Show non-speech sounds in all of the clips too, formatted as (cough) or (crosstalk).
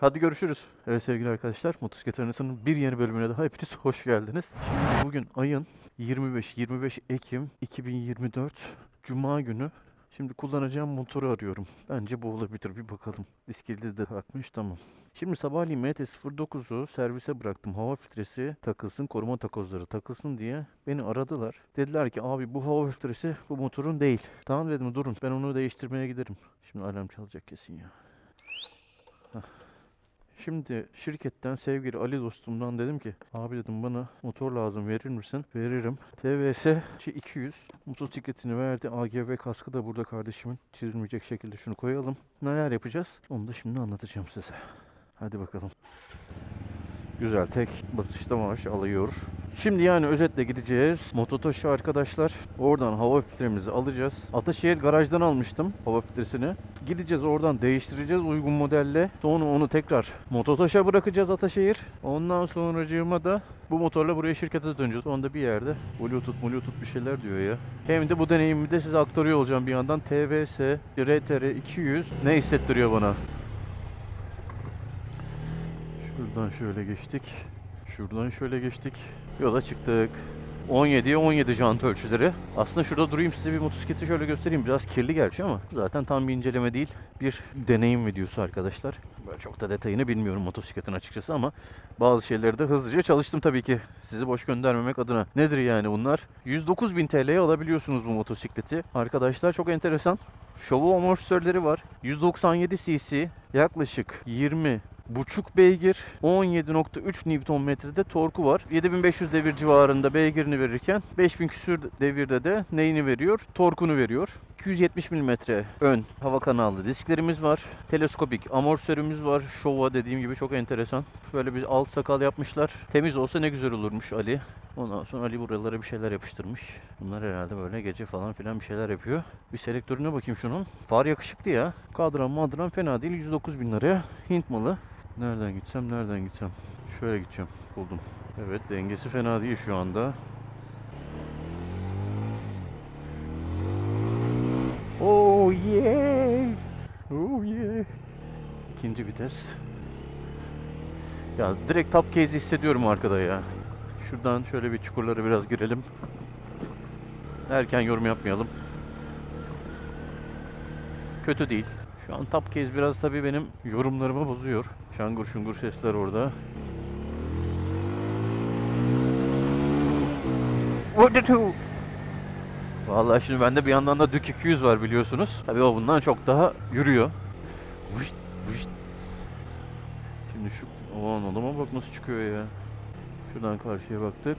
Hadi görüşürüz. Evet sevgili arkadaşlar, Motosiklet Arenası'nın bir yeni bölümüne daha hepiniz hoş geldiniz. Şimdi bugün ayın 25, 25 Ekim 2024 Cuma günü. Şimdi kullanacağım motoru arıyorum. Bence bu olabilir. Bir bakalım. Diskilde de takmış. Tamam. Şimdi sabahleyin MT-09'u servise bıraktım. Hava filtresi takılsın, koruma takozları takılsın diye beni aradılar. Dediler ki abi bu hava filtresi bu motorun değil. Tamam dedim durun ben onu değiştirmeye giderim. Şimdi alarm çalacak kesin ya. Şimdi şirketten sevgili Ali dostumdan dedim ki abi dedim bana motor lazım verir misin? Veririm. TVS 200 motosikletini verdi. AGV kaskı da burada kardeşimin çizilmeyecek şekilde şunu koyalım. Neler yapacağız? Onu da şimdi anlatacağım size. Hadi bakalım. Güzel tek basışta maaş alıyor. Şimdi yani özetle gideceğiz. Mototoş'a arkadaşlar. Oradan hava filtremizi alacağız. Ataşehir garajdan almıştım hava filtresini. Gideceğiz oradan değiştireceğiz uygun modelle. Sonra onu tekrar Mototoş'a bırakacağız Ataşehir. Ondan sonracığıma da bu motorla buraya şirkete döneceğiz. Onda bir yerde Bluetooth, Bluetooth bir şeyler diyor ya. Hem de bu deneyimi de size aktarıyor olacağım bir yandan. TVS, RTR 200 ne hissettiriyor bana? Şuradan şöyle geçtik. Şuradan şöyle geçtik. Yola çıktık. 17'ye 17 jant ölçüleri. Aslında şurada durayım size bir motosikleti şöyle göstereyim. Biraz kirli gerçi ama zaten tam bir inceleme değil. Bir deneyim videosu arkadaşlar. Böyle çok da detayını bilmiyorum motosikletin açıkçası ama bazı şeyleri de hızlıca çalıştım tabii ki. Sizi boş göndermemek adına. Nedir yani bunlar? 109.000 TL'ye alabiliyorsunuz bu motosikleti. Arkadaşlar çok enteresan. Şovu amortisörleri var. 197 cc yaklaşık 20 buçuk beygir 17.3 Nm'de torku var. 7500 devir civarında beygirini verirken 5000 küsür devirde de neyini veriyor? Torkunu veriyor. 270 mm ön hava kanallı disklerimiz var. Teleskopik amortisörümüz var. Şova dediğim gibi çok enteresan. Böyle bir alt sakal yapmışlar. Temiz olsa ne güzel olurmuş Ali. Ondan sonra Ali buralara bir şeyler yapıştırmış. Bunlar herhalde böyle gece falan filan bir şeyler yapıyor. Bir selektörüne bakayım şunun. Far yakışıklı ya. Kadran madran fena değil. 109 bin liraya. Hint malı. Nereden gitsem nereden gitsem. Şöyle gideceğim. Buldum. Evet dengesi fena değil şu anda. Oh yeah. Oh yeah. İkinci vites. Ya direkt top case hissediyorum arkada ya. Şuradan şöyle bir çukurlara biraz girelim. Erken yorum yapmayalım. Kötü değil. Şu an top case biraz tabii benim yorumlarımı bozuyor. Şangur şungur sesler orada. Vallahi şimdi bende bir yandan da Dük 200 var biliyorsunuz. Tabii o bundan çok daha yürüyor. Şimdi şu aman adama bak nasıl çıkıyor ya. Şuradan karşıya baktık.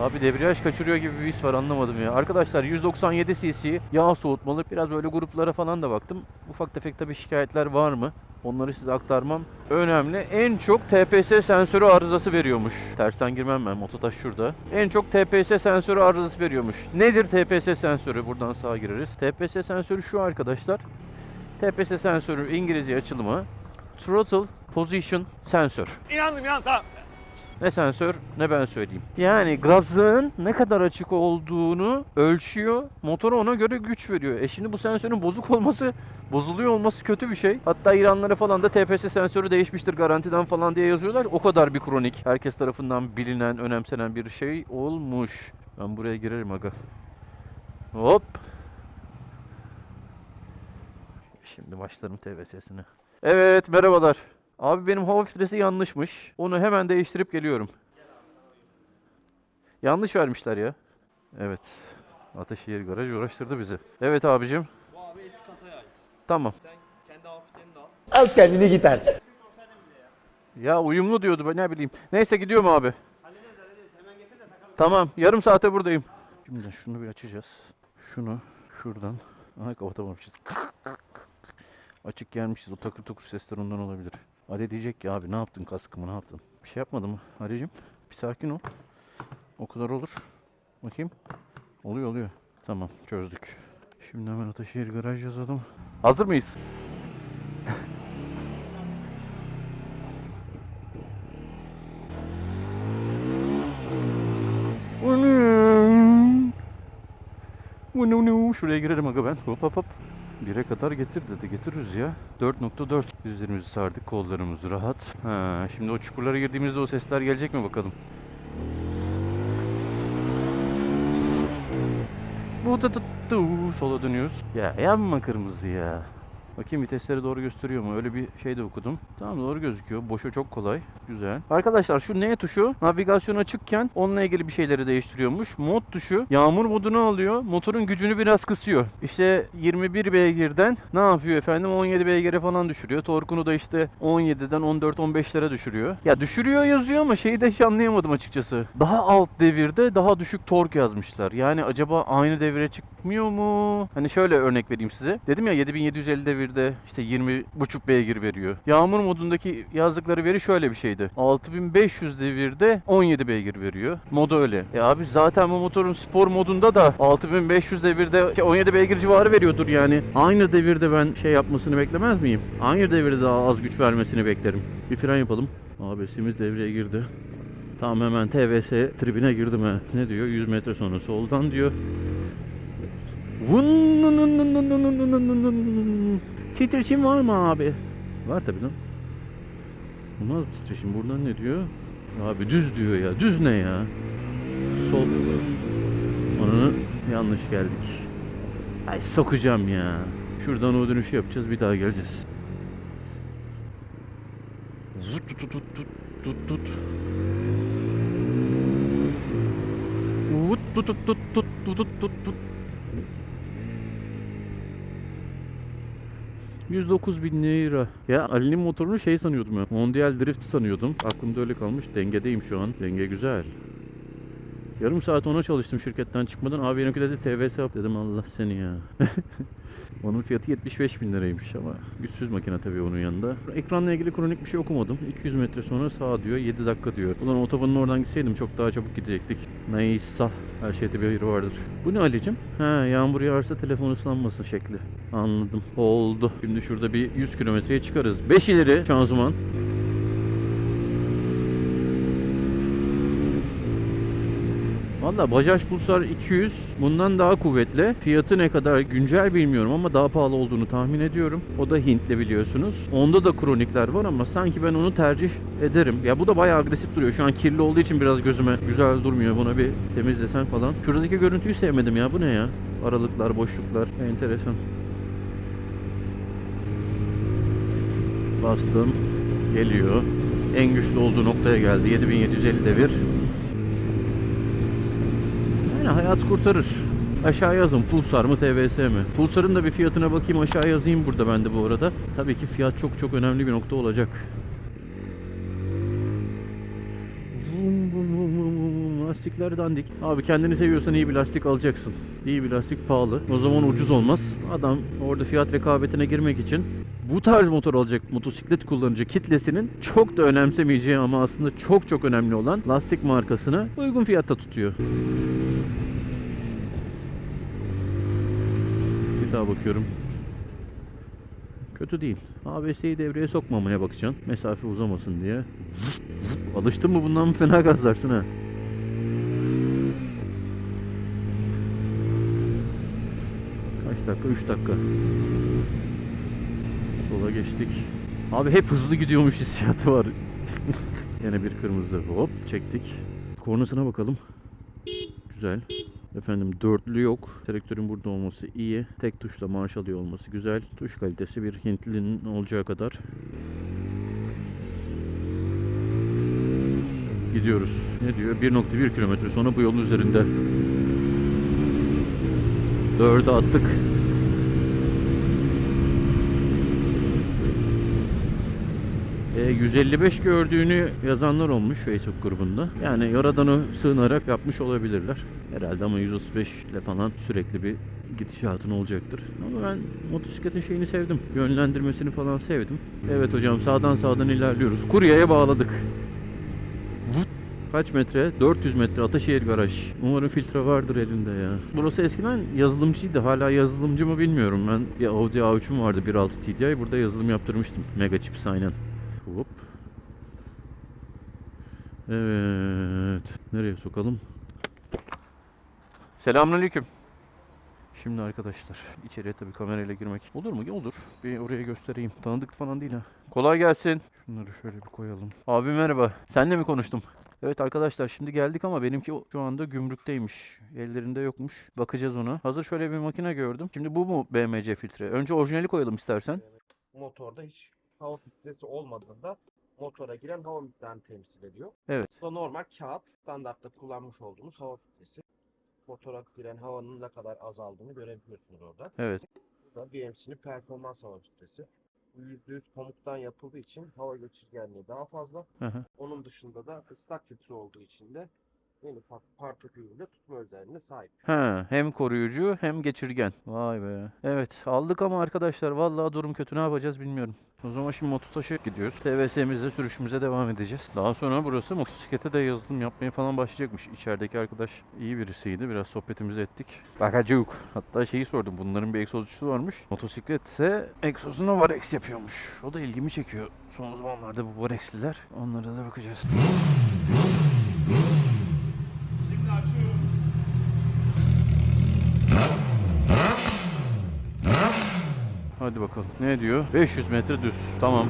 Abi debriyaj kaçırıyor gibi bir his var anlamadım ya. Arkadaşlar 197 cc yağ soğutmalı. Biraz böyle gruplara falan da baktım. Ufak tefek tabii şikayetler var mı? Onları size aktarmam önemli. En çok TPS sensörü arızası veriyormuş. Tersten girmem ben. Mototaş şurada. En çok TPS sensörü arızası veriyormuş. Nedir TPS sensörü? Buradan sağa gireriz. TPS sensörü şu arkadaşlar. TPS sensörü İngilizce açılımı Throttle Position Sensor. İnandım inandım tamam. Ne sensör ne ben söyleyeyim. Yani gazın ne kadar açık olduğunu ölçüyor. Motora ona göre güç veriyor. E şimdi bu sensörün bozuk olması, bozuluyor olması kötü bir şey. Hatta İranlara falan da TPS sensörü değişmiştir garantiden falan diye yazıyorlar. O kadar bir kronik. Herkes tarafından bilinen, önemsenen bir şey olmuş. Ben buraya girerim aga. Hop. Şimdi başlarım TVS'sine. Evet merhabalar. Abi benim hava filtresi yanlışmış. Onu hemen değiştirip geliyorum. Yanlış vermişler ya. Evet. Ataşehir garaj uğraştırdı bizi. Evet abicim. Bu abi eski kasaya ait. Tamam. Sen kendi hafiflerini de al. Al kendini git artık. Ya uyumlu diyordu ben ne bileyim. Neyse gidiyorum abi. Tamam yarım saate buradayım. Şimdi şunu bir açacağız. Şunu şuradan. Aha kapatamamışız. Açık gelmişiz. O takır tukur sesler ondan olabilir. Ali diyecek ki abi ne yaptın kaskımı ne yaptın? Bir şey yapmadım? Ali'cim bir sakin ol. O kadar olur. Bakayım. Oluyor oluyor. Tamam çözdük. Şimdi hemen Ataşehir garaj yazalım. Hazır mıyız? (laughs) Şuraya girerim aga ben. Hop hop hop. 1'e kadar getir dedi. Getiririz ya. 4.4. Dizlerimizi sardık. Kollarımız rahat. Ha, şimdi o çukurlara girdiğimizde o sesler gelecek mi bakalım. Bu tı sola dönüyoruz. Ya yanma kırmızı ya. Bakayım vitesleri doğru gösteriyor mu? Öyle bir şey de okudum. Tamam doğru gözüküyor. Boşa çok kolay. Güzel. Arkadaşlar şu N tuşu navigasyon açıkken onunla ilgili bir şeyleri değiştiriyormuş. Mod tuşu yağmur modunu alıyor. Motorun gücünü biraz kısıyor. İşte 21 beygirden ne yapıyor efendim? 17 beygire falan düşürüyor. Torkunu da işte 17'den 14-15'lere düşürüyor. Ya düşürüyor yazıyor ama şeyi de hiç anlayamadım açıkçası. Daha alt devirde daha düşük tork yazmışlar. Yani acaba aynı devire çıkmıyor mu? Hani şöyle örnek vereyim size. Dedim ya 7750 devirde işte 20 buçuk beygir veriyor. Yağmur modundaki yazdıkları veri şöyle bir şeydi. 6500 devirde 17 beygir veriyor. Modu öyle. E abi zaten bu motorun spor modunda da 6500 devirde 17 beygir civarı veriyordur yani. Aynı devirde ben şey yapmasını beklemez miyim? Aynı devirde daha az güç vermesini beklerim. Bir fren yapalım. ABS'imiz devreye girdi. Tamam hemen TVS tribine girdim ha. Ne diyor? 100 metre sonra soldan diyor. Titreşim var mı abi? Var tabi lan. Bu nasıl titreşim? Buradan ne diyor? Abi düz diyor ya. Düz ne ya? Sol. Onu yanlış geldik. Ay sokacağım ya. Şuradan o dönüşü yapacağız. Bir daha geleceğiz. Zut tut tut tut tut tut. Vut tut tut tut tut tut tut tut 109 bin lira. Ya Ali'nin motorunu şey sanıyordum ya. Mondial Drift sanıyordum. Aklımda öyle kalmış. Dengedeyim şu an. Denge güzel. Yarım saat ona çalıştım şirketten çıkmadan. Abi benimki dedi TVS yap dedim Allah seni ya. (laughs) onun fiyatı 75 bin liraymış ama güçsüz makine tabii onun yanında. Ekranla ilgili kronik bir şey okumadım. 200 metre sonra sağ diyor 7 dakika diyor. Ulan otobanın oradan gitseydim çok daha çabuk gidecektik. Neyse her şeyde bir hayır vardır. Bu ne Ali'cim? He yağmur yağarsa telefon ıslanmasın şekli. Anladım. Oldu. Şimdi şurada bir 100 kilometreye çıkarız. 5 ileri şanzıman. Valla Bajaj Pulsar 200 bundan daha kuvvetli. Fiyatı ne kadar güncel bilmiyorum ama daha pahalı olduğunu tahmin ediyorum. O da Hintli biliyorsunuz. Onda da kronikler var ama sanki ben onu tercih ederim. Ya bu da bayağı agresif duruyor. Şu an kirli olduğu için biraz gözüme güzel durmuyor. Buna bir temizlesen falan. Şuradaki görüntüyü sevmedim ya. Bu ne ya? Aralıklar, boşluklar. Enteresan. Bastım. Geliyor. En güçlü olduğu noktaya geldi. 7750 devir. Yani hayat kurtarır. Aşağı yazın Pulsar mı TVS mi? Pulsar'ın da bir fiyatına bakayım aşağı yazayım burada ben de bu arada. Tabii ki fiyat çok çok önemli bir nokta olacak. Lastikler dandik. Abi kendini seviyorsan iyi bir lastik alacaksın. İyi bir lastik pahalı. O zaman ucuz olmaz. Adam orada fiyat rekabetine girmek için bu tarz motor alacak motosiklet kullanıcı kitlesinin çok da önemsemeyeceği ama aslında çok çok önemli olan lastik markasını uygun fiyatta tutuyor. Bir daha bakıyorum. Kötü değil. ABS'yi devreye sokmamaya bakacaksın. Mesafe uzamasın diye. Alıştın mı bundan fena gazlarsın ha? Kaç dakika? 3 dakika. Sola geçtik. Abi hep hızlı gidiyormuş hissiyatı var. (laughs) Yine bir kırmızı. Hop çektik. Kornasına bakalım. Güzel. Efendim dörtlü yok. Selektörün burada olması iyi. Tek tuşla marş alıyor olması güzel. Tuş kalitesi bir Hintlinin olacağı kadar. Gidiyoruz. Ne diyor? 1.1 kilometre sonra bu yolun üzerinde. Dörde attık. 155 gördüğünü yazanlar olmuş Facebook grubunda. Yani Yaradan'ı sığınarak yapmış olabilirler. Herhalde ama 135 ile falan sürekli bir gidişatın olacaktır. Ama ben motosikletin şeyini sevdim. Yönlendirmesini falan sevdim. Evet hocam sağdan sağdan ilerliyoruz. Kuryeye bağladık. Kaç metre? 400 metre Ataşehir Garaj. Umarım filtre vardır elinde ya. Burası eskiden yazılımcıydı. Hala yazılımcı mı bilmiyorum. Ben bir Audi A3'üm vardı 1.6 TDI. Burada yazılım yaptırmıştım. Mega Chips aynen. Hop. Evet. Nereye sokalım? Selamünaleyküm. Şimdi arkadaşlar içeriye tabii kamerayla girmek olur mu? Olur. Bir oraya göstereyim. Tanıdık falan değil ha. Kolay gelsin. Şunları şöyle bir koyalım. Abi merhaba. Senle mi konuştum? Evet arkadaşlar şimdi geldik ama benimki o- şu anda gümrükteymiş. Ellerinde yokmuş. Bakacağız ona. Hazır şöyle bir makine gördüm. Şimdi bu mu BMC filtre? Önce orijinali koyalım istersen. motorda hiç hava filtresi olmadığında motora giren hava miktarını temsil ediyor. Evet. Bu da normal kağıt standartta kullanmış olduğumuz hava filtresi. Motora giren havanın ne kadar azaldığını görebiliyorsunuz orada. Evet. Bu da BMC'nin performans hava filtresi. Bu %100 pamuktan yapıldığı için hava geçirgenliği daha fazla. Hı hı. Onun dışında da ıslak filtre olduğu için de en ufak partikülüyle tutma özelliğine sahip. Ha, hem koruyucu hem geçirgen. Vay be. Evet aldık ama arkadaşlar vallahi durum kötü ne yapacağız bilmiyorum. O zaman şimdi mototaşı gidiyoruz. TVS'mizle sürüşümüze devam edeceğiz. Daha sonra burası motosiklete de yazılım yapmaya falan başlayacakmış. İçerideki arkadaş iyi birisiydi. Biraz sohbetimizi ettik. Bakacık. Hatta şeyi sordum. Bunların bir egzozcusu varmış. Motosikletse egzozuna Varex yapıyormuş. O da ilgimi çekiyor. Son zamanlarda bu Varex'liler. Onlara da bakacağız. Hadi bakalım. Ne diyor? 500 metre düz. Tamam.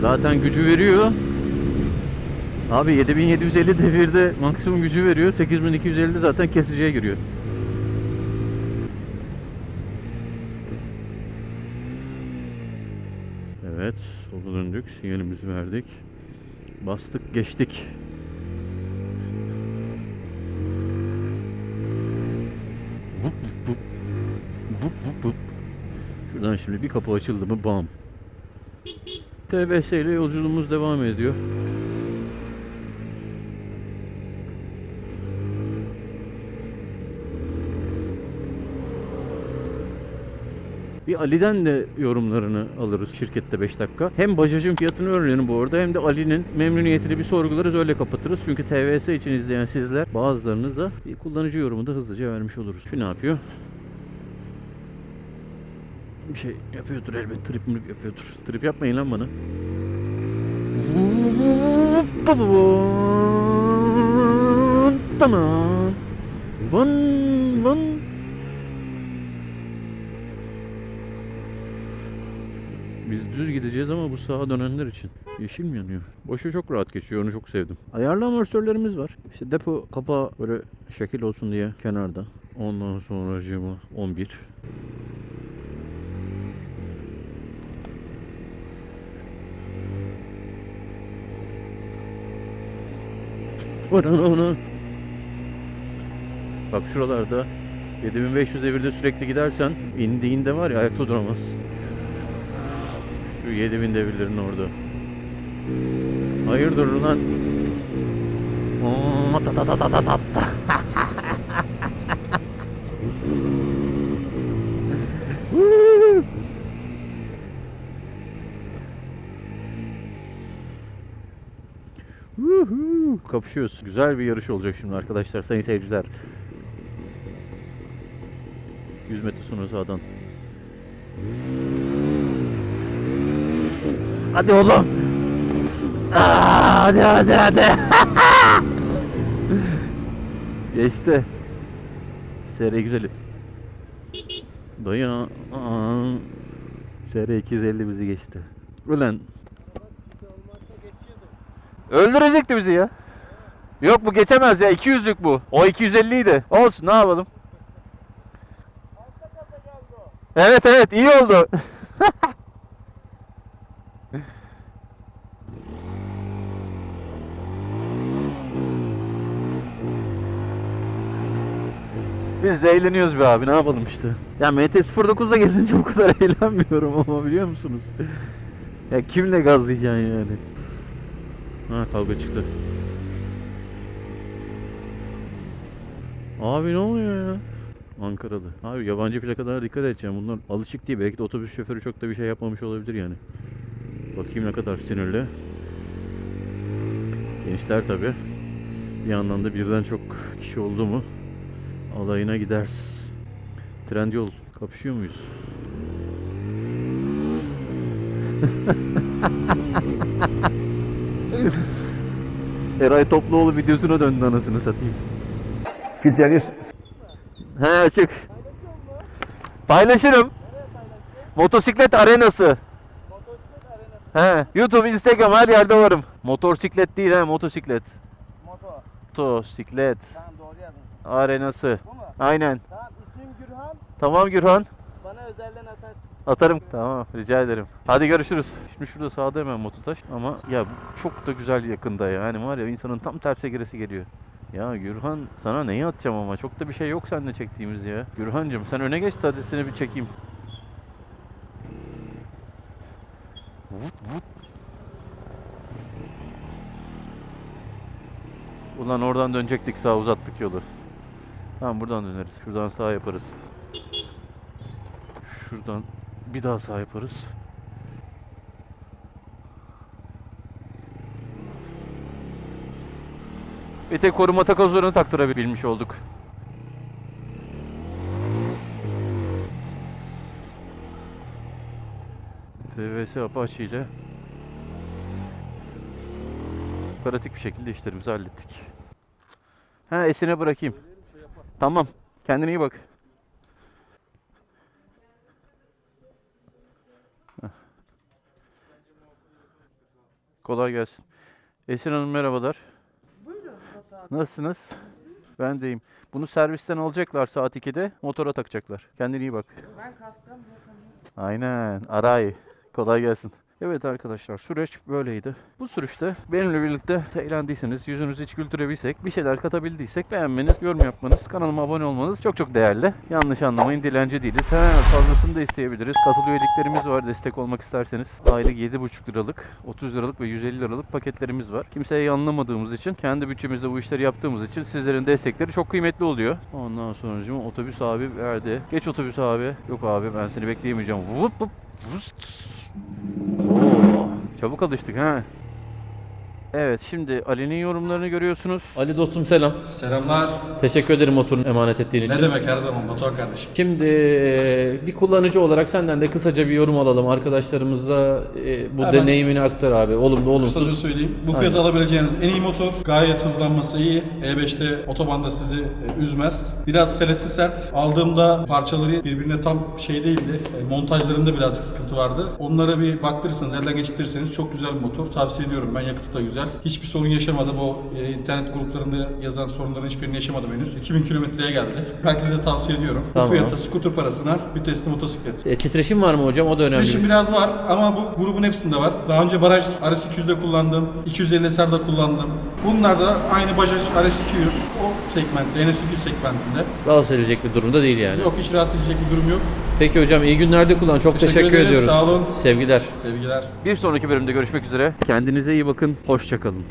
Zaten gücü veriyor. Abi 7750 devirde maksimum gücü veriyor. 8250'de zaten kesiciye giriyor. Evet, sola döndük. Sinyalimizi verdik. Bastık, geçtik. Vup vup vup. Vup vup vup. Şuradan şimdi bir kapı açıldı mı bam. TBS ile yolculuğumuz devam ediyor. Bir Ali'den de yorumlarını alırız şirkette 5 dakika. Hem Bajaj'ın fiyatını öğrenelim bu arada hem de Ali'nin memnuniyetini bir sorgularız öyle kapatırız. Çünkü TVS için izleyen sizler bazılarınıza bir kullanıcı yorumu da hızlıca vermiş oluruz. Şu ne yapıyor? Bir şey yapıyordur elbet. Trip mrip yapıyordur. Trip yapmayın lan bana. Vın vın. Biz düz gideceğiz ama bu sağa dönenler için. Yeşil mi yanıyor? Boşu çok rahat geçiyor onu çok sevdim. Ayarlı amortisörlerimiz var. İşte depo kapağı böyle şekil olsun diye kenarda. Ondan sonra cıma 11. Ona. Bak şuralarda 7500 devirde sürekli gidersen indiğinde var ya ayakta duramaz. Şu 7000 devirlerin orada. Hayırdır lan? Ta. (laughs) Woo! Kapışıyoruz. Güzel bir yarış olacak şimdi arkadaşlar, sayın seyirciler. 100 metre sonra sağdan. Hadi oğlum. Aa, hadi hadi hadi. (laughs) Geçti. SR güzeli. Dayı SR 250 bizi geçti. Ulan. Öldürecekti bizi ya. Yok bu geçemez ya 200'lük bu. O 250 idi. Olsun ne yapalım. Evet evet iyi oldu. (laughs) Biz de eğleniyoruz be abi ne yapalım işte. Ya MT-09'da gezince bu kadar (laughs) eğlenmiyorum ama biliyor musunuz? ya kimle gazlayacaksın yani? Ha kavga çıktı. Abi ne oluyor ya? Ankara'da. Abi yabancı plakalara dikkat edeceğim. Bunlar alışık değil. Belki de otobüs şoförü çok da bir şey yapmamış olabilir yani. Bakayım ne kadar sinirli. Gençler tabi. Bir yandan da birden çok kişi oldu mu alayına gideriz. Trendyol kapışıyor muyuz? Eray Topluoğlu videosuna döndü anasını satayım. Filtreli He açık. Paylaşırım. Motosiklet arenası. He, YouTube, Instagram her yerde varım. Motosiklet değil ha, motosiklet. Moto. Motosiklet Tamam doğru yazdın. arenası. Bu mu? Aynen. Tamam ismim Gürhan. Tamam Gürhan. Bana özelden atarsın. Atarım. Tamam rica ederim. Hadi görüşürüz. Şimdi şurada sağda hemen mototaş ama ya çok da güzel yakında ya. Yani var ya insanın tam terse giresi geliyor. Ya Gürhan sana neyi atacağım ama çok da bir şey yok seninle çektiğimiz ya. Gürhancığım sen öne geç de seni bir çekeyim. Vut vut. Ulan oradan dönecektik sağ uzattık yolu. Tamam buradan döneriz. Şuradan sağ yaparız. Şuradan bir daha sağ yaparız. Bir tek koruma takozlarını taktırabilmiş olduk. TVS Apache ile pratik bir şekilde işlerimizi hallettik. Ha esine bırakayım. Tamam. Kendine iyi bak. Kolay gelsin. Esin Hanım merhabalar. Nasılsınız? Ben deyim. Bunu servisten alacaklar saat 2'de. Motora takacaklar. Kendine iyi bak. Ben bakamıyorum. Aynen. Aray. Kolay gelsin. Evet arkadaşlar süreç böyleydi. Bu süreçte benimle birlikte eğlendiyseniz, yüzünüzü hiç güldürebilsek, bir şeyler katabildiysek beğenmeniz, yorum yapmanız, kanalıma abone olmanız çok çok değerli. Yanlış anlamayın dilenci değiliz. He, fazlasını da isteyebiliriz. Katıl üyeliklerimiz var destek olmak isterseniz. Aylık 7,5 liralık, 30 liralık ve 150 liralık paketlerimiz var. Kimseye yanlamadığımız için, kendi bütçemizde bu işleri yaptığımız için sizlerin destekleri çok kıymetli oluyor. Ondan sonra otobüs abi verdi. Geç otobüs abi. Yok abi ben seni bekleyemeyeceğim. Vup vup. Vust. Oo, çabuk alıştık ha. Evet şimdi Ali'nin yorumlarını görüyorsunuz. Ali dostum selam. Selamlar. Teşekkür ederim motorunu emanet ettiğin için. Ne demek her zaman Batuhan kardeşim. Şimdi e, bir kullanıcı olarak senden de kısaca bir yorum alalım. Arkadaşlarımıza e, bu Hemen. deneyimini aktar abi. Olumlu olumsuz. Kısaca söyleyeyim. Bu fiyata alabileceğiniz en iyi motor. Gayet hızlanması iyi. E5'te otobanda sizi e, üzmez. Biraz selesi sert. Aldığımda parçaları birbirine tam şey değildi. E, montajlarında birazcık sıkıntı vardı. Onlara bir baktırırsanız, elden geçirirseniz çok güzel bir motor. Tavsiye ediyorum ben. Yakıtı da güzel. Hiçbir sorun yaşamadım. O e, internet gruplarında yazan sorunların hiçbirini yaşamadım henüz. 2000 kilometreye geldi. Herkese tavsiye ediyorum. Tamam. Bu fiyata scooter parasına vitesli motosiklet. E, titreşim var mı hocam? O da önemli. Titreşim biraz var ama bu grubun hepsinde var. Daha önce Baraj RS200'de kullandım, 250 SR'da kullandım. Bunlar da aynı Bajaj RS200 segmentte, NS200 segmentinde. Rahatsız edecek bir durumda değil yani. Yok hiç rahatsız edecek bir durum yok. Peki hocam iyi günlerde kullan. Çok Teşekkür teşekkür, ederim, ediyoruz. sağ olun. Sevgiler. Sevgiler. Bir sonraki bölümde görüşmek üzere. Kendinize iyi bakın. Hoşçakalın.